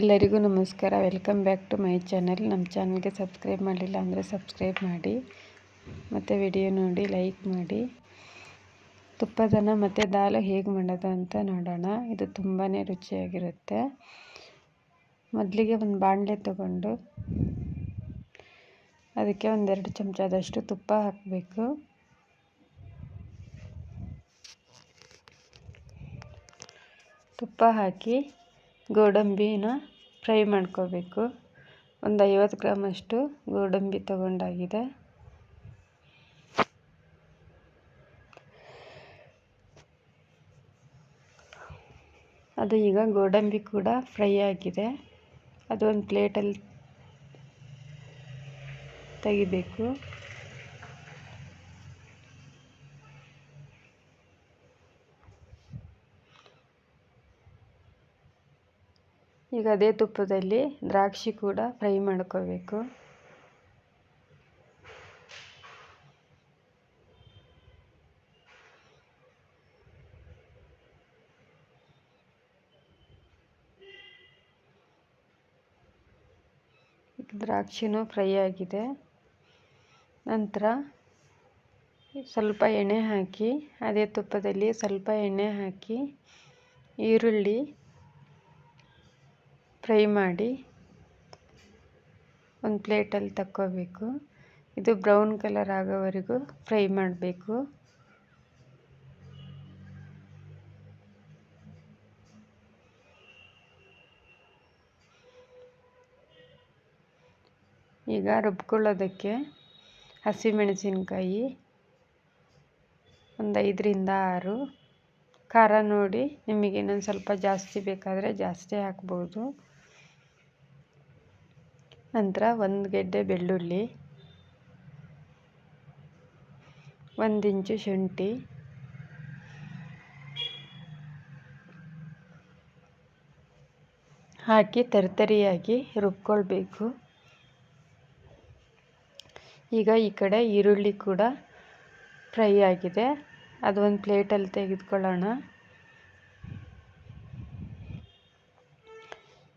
ಎಲ್ಲರಿಗೂ ನಮಸ್ಕಾರ. Welcome back to my channel. ನಮ್ಮ ಚಾನಲ್ಗೆ ಸಬ್ಸ್ಕ್ರೈಬ್ ಮಾಡಲಿಲ್ಲ ಅಂದರೆ ಸಬ್ಸ್ಕ್ರೈಬ್ ಮಾಡಿ, ಮತ್ತು ವಿಡಿಯೋ ನೋಡಿ, ಲೈಕ್ ಮಾಡಿ. ತುಪ್ಪದನ ಮತ್ತು ದಾಲು ಹೇಗೆ ಮಾಡೋದು ಅಂತ ನೋಡೋಣ. ಇದು ತುಂಬಾ ರುಚಿಯಾಗಿರುತ್ತೆ. ಮೊದಲಿಗೆ ಒಂದು ಬಾಣಲೆ ತಗೊಂಡು ಅದಕ್ಕೆ ಒಂದೆರಡು ಚಮಚದಷ್ಟು ತುಪ್ಪ ಹಾಕಬೇಕು. ತುಪ್ಪ ಹಾಕಿ ಗೋಡಂಬಿನ ಫ್ರೈ ಮಾಡ್ಕೋಬೇಕು. ಒಂದು ಐವತ್ತು ಗ್ರಾಮಷ್ಟು ಗೋಡಂಬಿ ತಗೊಂಡಾಗಿದೆ. ಅದು ಈಗ ಗೋಡಂಬಿ ಕೂಡ ಫ್ರೈ ಆಗಿದೆ. ಅದು ಒಂದು ಪ್ಲೇಟಲ್ಲಿ ತೆಗಿಬೇಕು. ಈಗ ಅದೇ ತುಪ್ಪದಲ್ಲಿ ದ್ರಾಕ್ಷಿ ಕೂಡ ಫ್ರೈ ಮಾಡ್ಕೋಬೇಕು. ದ್ರಾಕ್ಷಿನೂ ಫ್ರೈ ಆಗಿದೆ. ನಂತರ ಸ್ವಲ್ಪ ಎಣ್ಣೆ ಹಾಕಿ, ಅದೇ ತುಪ್ಪದಲ್ಲಿ ಸ್ವಲ್ಪ ಎಣ್ಣೆ ಹಾಕಿ, ಈರುಳ್ಳಿ ಫ್ರೈ ಮಾಡಿ ಒಂದು ಪ್ಲೇಟಲ್ಲಿ ತಕ್ಕೋಬೇಕು. ಇದು ಬ್ರೌನ್ ಕಲರ್ ಆಗೋವರೆಗೂ ಫ್ರೈ ಮಾಡಬೇಕು. ಈಗ ರುಬ್ಕೊಳ್ಳೋದಕ್ಕೆ ಹಸಿಮೆಣಸಿನ್ಕಾಯಿ ಒಂದು ಐದರಿಂದ ಆರು. ಖಾರ ನೋಡಿ ನಿಮಗೆ ಇನ್ನೊಂದು ಸ್ವಲ್ಪ ಜಾಸ್ತಿ ಬೇಕಾದರೆ ಜಾಸ್ತಿ ಹಾಕ್ಬೋದು. ನಂತರ ಒಂದು ಗೆಡ್ಡೆ ಬೆಳ್ಳುಳ್ಳಿ, ಒಂದು ಇಂಚು ಶುಂಠಿ, ಹಾಕಿ ತರಿತರಿಯಾಗಿ ರುಬ್ಕೊಳ್ಬೇಕು. ಈಗ ಈ ಕಡೆ ಈರುಳ್ಳಿ ಕೂಡ ಫ್ರೈ ಆಗಿದೆ. ಅದು ಒಂದು ಪ್ಲೇಟಲ್ಲಿ ತೆಗೆದುಕೊಳ್ಳೋಣ.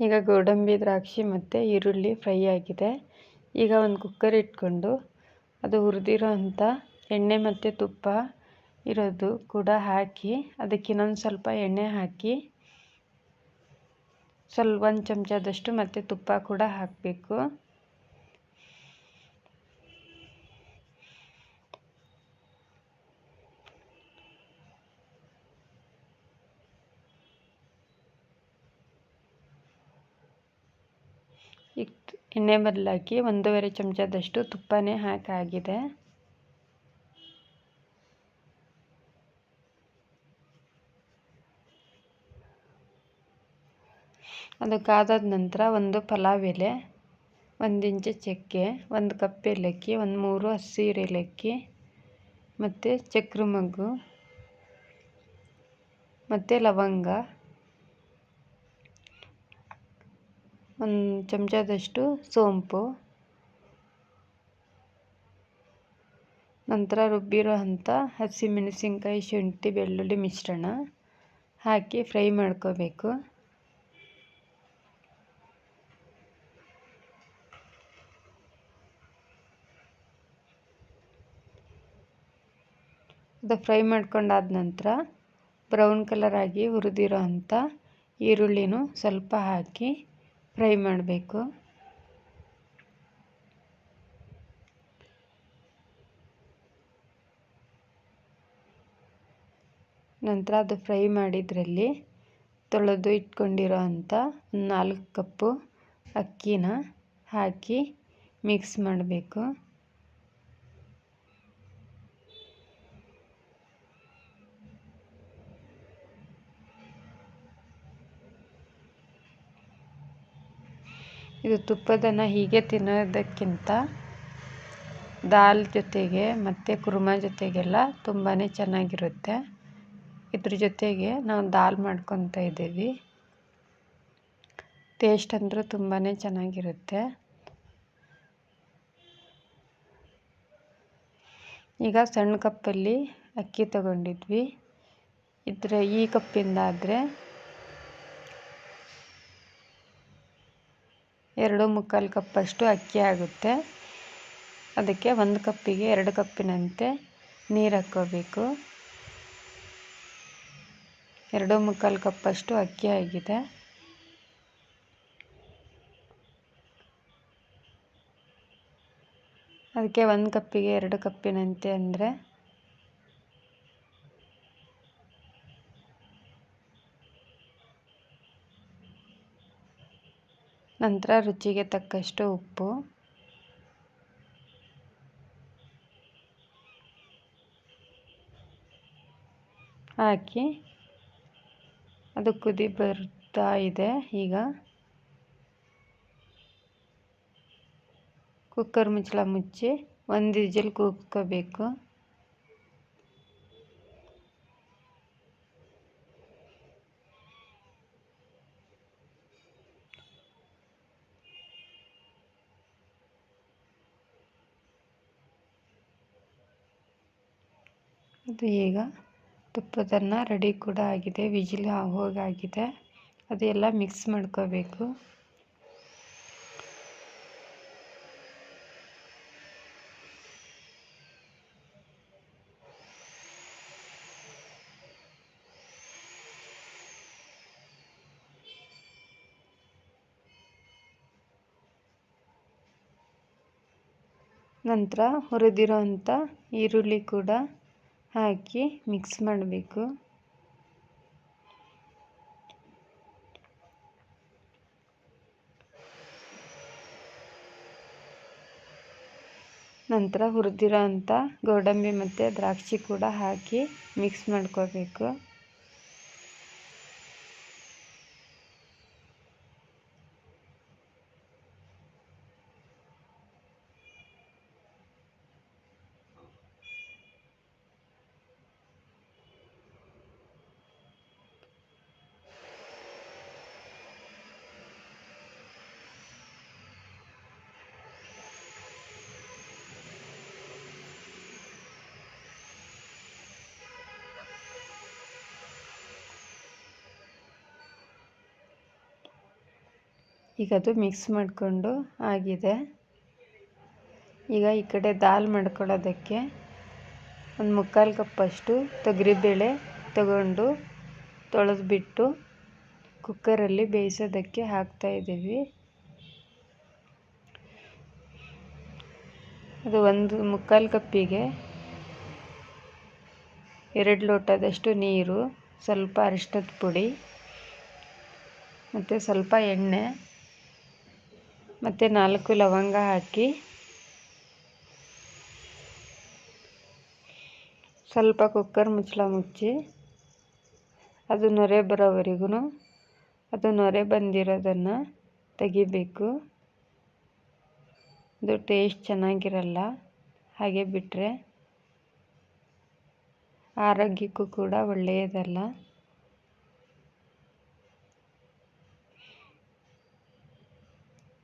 ಈಗ ಗೋಡಂಬಿ ದ್ರಾಕ್ಷಿ ಮತ್ತು ಈರುಳ್ಳಿ ಫ್ರೈ ಆಗಿದೆ. ಈಗ ಒಂದು ಕುಕ್ಕರ್ ಇಟ್ಕೊಂಡು ಅದು ಹುರಿದಿರೋ ಅಂಥ ಎಣ್ಣೆ ಮತ್ತು ತುಪ್ಪ ಇರೋದು ಕೂಡ ಹಾಕಿ ಅದಕ್ಕೆ ಇನ್ನೊಂದು ಸ್ವಲ್ಪ ಎಣ್ಣೆ ಹಾಕಿ ಸ್ವಲ್ಪ ಒಂದು ಚಮಚದಷ್ಟು ಮತ್ತು ತುಪ್ಪ ಕೂಡ ಹಾಕಬೇಕು. ಎಣ್ಣೆ ಬದಲಾಗಿ ಒಂದೂವರೆ ಚಮಚದಷ್ಟು ತುಪ್ಪನೇ ಹಾಕಾಗಿದೆ. ಅದು ಕಾದಾದ ನಂತರ ಒಂದು ಪಲಾವ್ ಎಲೆ, ಒಂದು ಇಂಚು ಚಕ್ಕೆ, ಒಂದು ಕಪ್ ಏಲಕ್ಕಿ, ಒಂದು ಮೂರು ಹಸಿರು ಏಲಕ್ಕಿ, ಮತ್ತು ಚಕ್ರ ಮಗ್ಗು ಮತ್ತು ಲವಂಗ ಒಂದು ಚಮಚದಷ್ಟು ಸೋಂಪು. ನಂತರ ರುಬ್ಬಿರೋ ಅಂಥ ಹಸಿಮೆಣಸಿನ್ಕಾಯಿ ಶುಂಠಿ ಬೆಳ್ಳುಳ್ಳಿ ಮಿಶ್ರಣ ಹಾಕಿ ಫ್ರೈ ಮಾಡ್ಕೋಬೇಕು. ಅದು ಫ್ರೈ ಮಾಡ್ಕೊಂಡಾದ ನಂತರ ಬ್ರೌನ್ ಕಲರ್ ಆಗಿ ಹುರಿದಿರೋ ಅಂಥ ಈರುಳ್ಳಿನೂ ಸ್ವಲ್ಪ ಹಾಕಿ ಫ್ರೈ ಮಾಡಬೇಕು. ನಂತರ ಅದು ಫ್ರೈ ಮಾಡಿದ್ರಲ್ಲಿ ತೊಳೆದು ಇಟ್ಕೊಂಡಿರೋ ಅಂಥ ನಾಲ್ಕು ಕಪ್ಪು ಅಕ್ಕಿನ ಹಾಕಿ ಮಿಕ್ಸ್ ಮಾಡಬೇಕು. ಇದು ತುಪ್ಪದನ್ನ ಹೀಗೆ ತಿನ್ನೋದಕ್ಕಿಂತ ದಾಲ್ ಜೊತೆಗೆ ಮತ್ತು ಕುರ್ಮ ಜೊತೆಗೆಲ್ಲ ತುಂಬಾ ಚೆನ್ನಾಗಿರುತ್ತೆ. ಇದ್ರ ಜೊತೆಗೆ ನಾವು ದಾಲ್ ಮಾಡ್ಕೊತ ಇದ್ದೀವಿ. ಟೇಸ್ಟ್ ಅಂದರೂ ತುಂಬಾ ಚೆನ್ನಾಗಿರುತ್ತೆ. ಈಗ ಸಣ್ಣ ಕಪ್ಪಲ್ಲಿ ಅಕ್ಕಿ ತಗೊಂಡಿದ್ವಿ. ಇದ್ರೆ ಈ ಕಪ್ಪಿಂದ ಎರಡು ಮುಕ್ಕಾಲು ಕಪ್ಪಷ್ಟು ಅಕ್ಕಿ ಆಗುತ್ತೆ. ಅದಕ್ಕೆ ಒಂದು ಕಪ್ಪಿಗೆ ಎರಡು ಕಪ್ಪಿನಂತೆ ನೀರು ಹಾಕ್ಕೋಬೇಕು. ಎರಡು ಮುಕ್ಕಾಲು ಕಪ್ಪಷ್ಟು ಅಕ್ಕಿ ಆಗಿದೆ. ಅದಕ್ಕೆ ಒಂದು ಕಪ್ಪಿಗೆ ಎರಡು ಕಪ್ಪಿನಂತೆ ಅಂದರೆ ನಂತರ ರುಚಿಗೆ ತಕ್ಕಷ್ಟು ಉಪ್ಪು. ಹಾಕಿ. ಅದು ಕುದಿ ಬರ್ತಾ ಇದೆ. ಈಗ ಕುಕ್ಕರ್ ಮುಚ್ಚಳ ಮುಚ್ಚಿ ಒಂದು ವಿಜಿಲ್ ಕೂಗ್ಕೋಬೇಕು ಅದು ಈಗ ತುಪ್ಪದನ್ನ ರೆಡಿ ಕೂಡ ಆಗಿದೆ, ವಿಜಿಲ್ ಹೋಗಾಗಿದೆ ಅದೆಲ್ಲ ಮಿಕ್ಸ್ ಮಾಡ್ಕೋಬೇಕು. ನಂತರ ಹುರಿದಿರೋ ಅಂಥ ಈರುಳ್ಳಿ ಕೂಡ ಹಾಕಿ ಮಿಕ್ಸ್ ಮಾಡಬೇಕು. ನಂತರ ಹುರಿದಿರೋ ಅಂಥ ಗೋಡಂಬಿ ಮತ್ತು ದ್ರಾಕ್ಷಿ ಕೂಡ ಹಾಕಿ ಮಿಕ್ಸ್ ಮಾಡ್ಕೋಬೇಕು. ಈಗ ಅದು ಮಿಕ್ಸ್ ಮಾಡಿಕೊಂಡು ಆಗಿದೆ. ಈಗ ಈ ಕಡೆ ದಾಲ್ ಮಾಡ್ಕೊಳ್ಳೋದಕ್ಕೆ ಒಂದು ಮುಕ್ಕಾಲು ಕಪ್ಪಷ್ಟು ತೊಗರಿಬೇಳೆ ತಗೊಂಡು ತೊಳೆದ್ಬಿಟ್ಟು ಕುಕ್ಕರಲ್ಲಿ ಬೇಯಿಸೋದಕ್ಕೆ ಹಾಕ್ತಾಯಿದ್ದೀವಿ ಅದು ಒಂದು ಮುಕ್ಕಾಲು ಕಪ್ಪಿಗೆ ಎರಡು ಲೋಟದಷ್ಟು ನೀರು, ಸ್ವಲ್ಪ ಅರಿಶಿನದ ಪುಡಿ ಮತ್ತು ಸ್ವಲ್ಪ ಎಣ್ಣೆ ಮತ್ತು ನಾಲ್ಕು ಲವಂಗ ಹಾಕಿ ಸ್ವಲ್ಪ ಕುಕ್ಕರ್ ಮುಚ್ಚಳ ಮುಚ್ಚಿ ಅದು ನೊರೆ ಬರೋವರೆಗೂ ಅದು ನೊರೆ ಬಂದಿರೋದನ್ನು ತೆಗಿಬೇಕು. ಅದು ಟೇಸ್ಟ್ ಚೆನ್ನಾಗಿರಲ್ಲ, ಹಾಗೆ ಬಿಟ್ಟರೆ ಆರೋಗ್ಯಕ್ಕೂ ಕೂಡ ಒಳ್ಳೆಯದಲ್ಲ.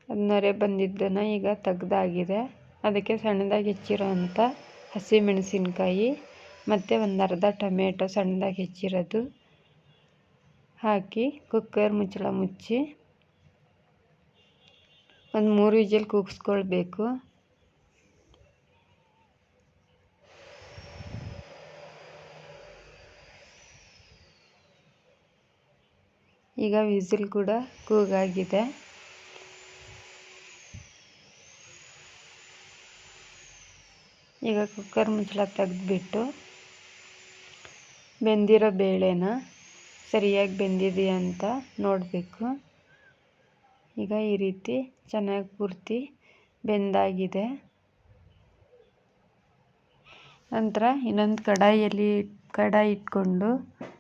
ನೊರೆ ಬಂದಿದ್ದನ್ನು ಈಗ ತೆಗ್ದಾಗಿದೆ. ಅದಕ್ಕೆ ಸಣ್ಣದಾಗಿ ಹೆಚ್ಚಿರೋ ಅಂಥ ಹಸಿಮೆಣಸಿನ್ಕಾಯಿ, ಮತ್ತು ಒಂದು ಅರ್ಧ ಟೊಮೆಟೊ ಸಣ್ಣದಾಗಿ ಹೆಚ್ಚಿರೋದು ಹಾಕಿ ಕುಕ್ಕರ್ ಮುಚ್ಚಳ ಮುಚ್ಚಿ ಒಂದು ಮೂರು ವಿಜಲ್ ಕೂಗಿಸ್ಕೊಳ್ಬೇಕು. ಈಗ ವಿಸಿಲ್ ಕೂಡ ಕೂಗಾಗಿದೆ. ಈಗ ಕುಕ್ಕರ್ ಮುಚ್ಚಳ ತೆಗೆದುಬಿಟ್ಟು ಬೆಂದಿರೋ ಬೇಳೆನ ಸರಿಯಾಗಿ ಬೆಂದಿದೆಯಾ ಅಂತ ನೋಡಬೇಕು. ಈಗ ಈ ರೀತಿ ಚೆನ್ನಾಗಿ ಪೂರ್ತಿ ಬೆಂದಾಗಿದೆ. ನಂತರ ಇನ್ನೊಂದು ಕಡಾಯಿಯಲ್ಲಿ ಕಡಾಯಿ ಇಟ್ಕೊಂಡು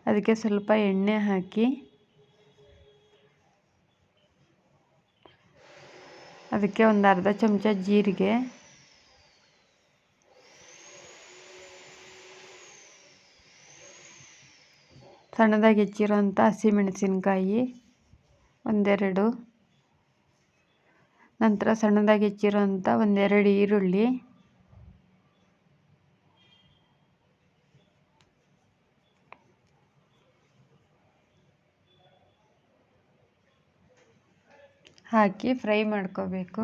ಅದಕ್ಕೆ ಸ್ವಲ್ಪ ಎಣ್ಣೆ ಹಾಕಿ ಅದಕ್ಕೆ ಒಂದು ಅರ್ಧ ಚಮಚ ಜೀರಿಗೆ ಸಣ್ಣದಾಗಿ ಹೆಚ್ಚಿರೋಂಥ ಹಸಿಮೆಣಸಿನ್ಕಾಯಿ ಒಂದೆರಡು. ನಂತರ ಸಣ್ಣದಾಗಿ ಹೆಚ್ಚಿರೋಂಥ ಒಂದೆರಡು ಈರುಳ್ಳಿ. ಹಾಕಿ ಫ್ರೈ ಮಾಡ್ಕೋಬೇಕು.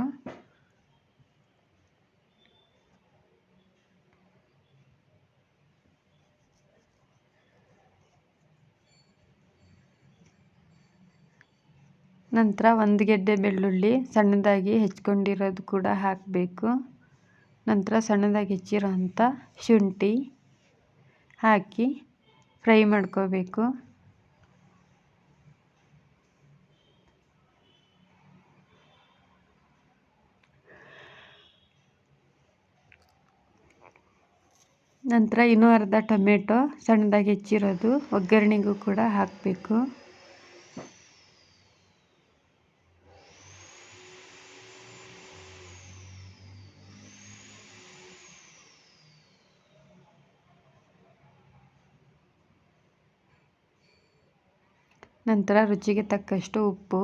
ನಂತರ ಒಂದು ಗೆಡ್ಡೆ ಬೆಳ್ಳುಳ್ಳಿ ಸಣ್ಣದಾಗಿ ಹೆಚ್ಕೊಂಡಿರೋದು ಕೂಡ ಹಾಕಬೇಕು. ನಂತರ ಸಣ್ಣದಾಗಿ ಹೆಚ್ಚಿರೋ ಅಂಥ ಶುಂಠಿ ಹಾಕಿ ಫ್ರೈ ಮಾಡ್ಕೋಬೇಕು. ನಂತರ ಇನ್ನೂ ಅರ್ಧ ಟೊಮೆಟೊ ಸಣ್ಣದಾಗಿ ಹೆಚ್ಚಿರೋದು ಒಗ್ಗರಣೆಗೂ ಕೂಡ ಹಾಕಬೇಕು. ನಂತರ ರುಚಿಗೆ ತಕ್ಕಷ್ಟು ಉಪ್ಪು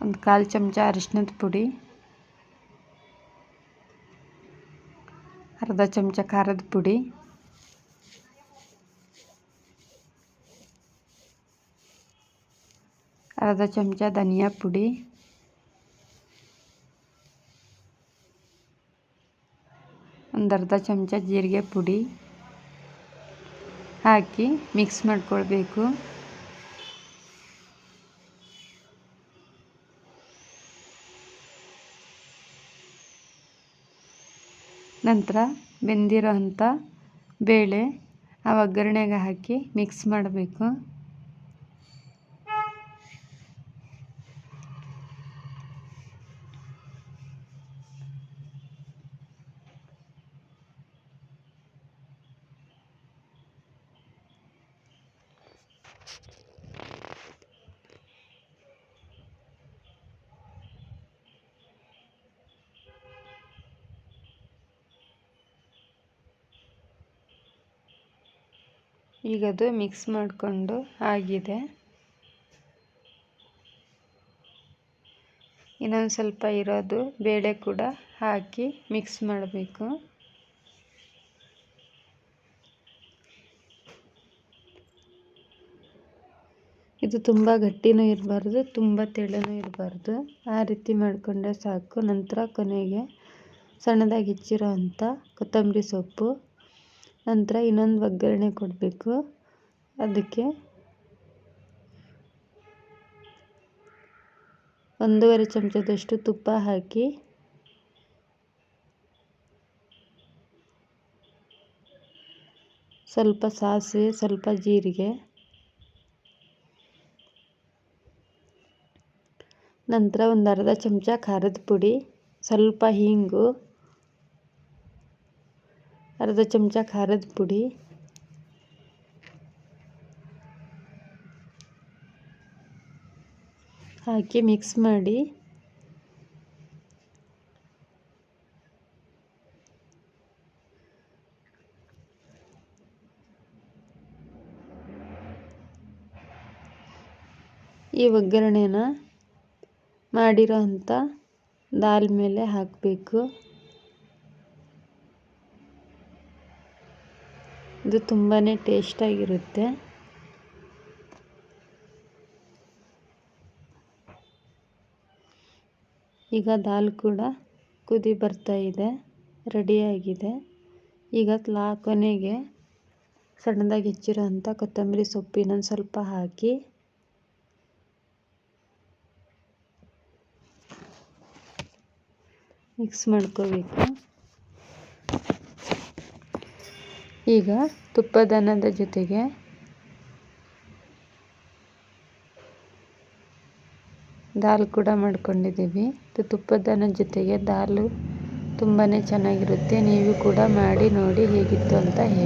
ಒಂದು ಕಾಲು ಚಮಚ ಅರಿಶಿನದ ಪುಡಿ ಅರ್ಧ ಚಮಚ ಖಾರದ ಪುಡಿ ಅರ್ಧ ಚಮಚ ಧನಿಯಾ ಪುಡಿ ಒಂದು ಅರ್ಧ ಚಮಚ ಜೀರಿಗೆ ಪುಡಿ ಹಾಕಿ ಮಿಕ್ಸ್ ಮಾಡ್ಕೊಳ್ಬೇಕು. ನಂತರ ಬೆಂದಿರೋ ಅಂಥ ಬೇಳೆ ಆ ಒಗ್ಗರಣೆಗೆ ಹಾಕಿ ಮಿಕ್ಸ್ ಮಾಡಬೇಕು. ಈಗ ಅದು ಮಿಕ್ಸ್ ಮಾಡಿಕೊಂಡು ಆಗಿದೆ. ಇನ್ನೊಂದು ಸ್ವಲ್ಪ ಇರೋದು ಬೇಳೆ ಕೂಡ ಹಾಕಿ ಮಿಕ್ಸ್ ಮಾಡಬೇಕು. ಇದು ತುಂಬ ಗಟ್ಟಿನೂ ಇರಬಾರ್ದು, ತುಂಬ ತೆಳ್ಳನೂ ಇರಬಾರ್ದು. ಆ ರೀತಿ ಮಾಡಿಕೊಂಡ್ರೆ ಸಾಕು. ನಂತರ ಕೊನೆಗೆ ಸಣ್ಣದಾಗಿ ಹೆಚ್ಚಿರೋ ಅಂಥ ಕೊತ್ತಂಬರಿ ಸೊಪ್ಪು. ನಂತರ ಇನ್ನೊಂದು ಒಗ್ಗರಣೆ ಕೊಡಬೇಕು. ಅದಕ್ಕೆ ಒಂದೂವರೆ ಚಮಚದಷ್ಟು ತುಪ್ಪ ಹಾಕಿ ಸ್ವಲ್ಪ ಸಾಸಿವೆ, ಸ್ವಲ್ಪ ಜೀರಿಗೆ. ನಂತರ ಒಂದು ಅರ್ಧ ಚಮಚ ಖಾರದ ಪುಡಿ, ಸ್ವಲ್ಪ ಹಿಂಗು. ಅರ್ಧ ಚಮಚ ಖಾರದ ಪುಡಿ. ಹಾಕಿ ಮಿಕ್ಸ್ ಮಾಡಿ. ಈ ಒಗ್ಗರಣೆನ ಮಾಡಿರೋ ಅಂಥ ದಾಲ್ ಮೇಲೆ ಹಾಕಬೇಕು. ಇದು ತುಂಬಾ ಟೇಸ್ಟಾಗಿರುತ್ತೆ ಈಗ ದಾಲ್ ಕೂಡ ಕುದಿ ಬರ್ತಾ ಇದೆ ರೆಡಿಯಾಗಿದೆ ಈಗ ಲಾ ಕೊನೆಗೆ ಸಣ್ಣದಾಗಿ ಹೆಚ್ಚಿರೋಂಥ ಕೊತ್ತಂಬರಿ ಸೊಪ್ಪಿನ ಸ್ವಲ್ಪ ಹಾಕಿ. ಮಿಕ್ಸ್ ಮಾಡ್ಕೋಬೇಕು. ಈಗ ತುಪ್ಪದನ್ನದ ಜೊತೆಗೆ ದಾಲ್ ಕೂಡ ಮಾಡ್ಕೊಂಡಿದ್ದೀವಿ. ತುಪ್ಪದನ್ನ ಜೊತೆಗೆ ದಾಲು ತುಂಬಾ ಚೆನ್ನಾಗಿರುತ್ತೆ. ನೀವು ಕೂಡ ಮಾಡಿ ನೋಡಿ ಹೇಗಿತ್ತು ಅಂತ ಹೇಳಿ.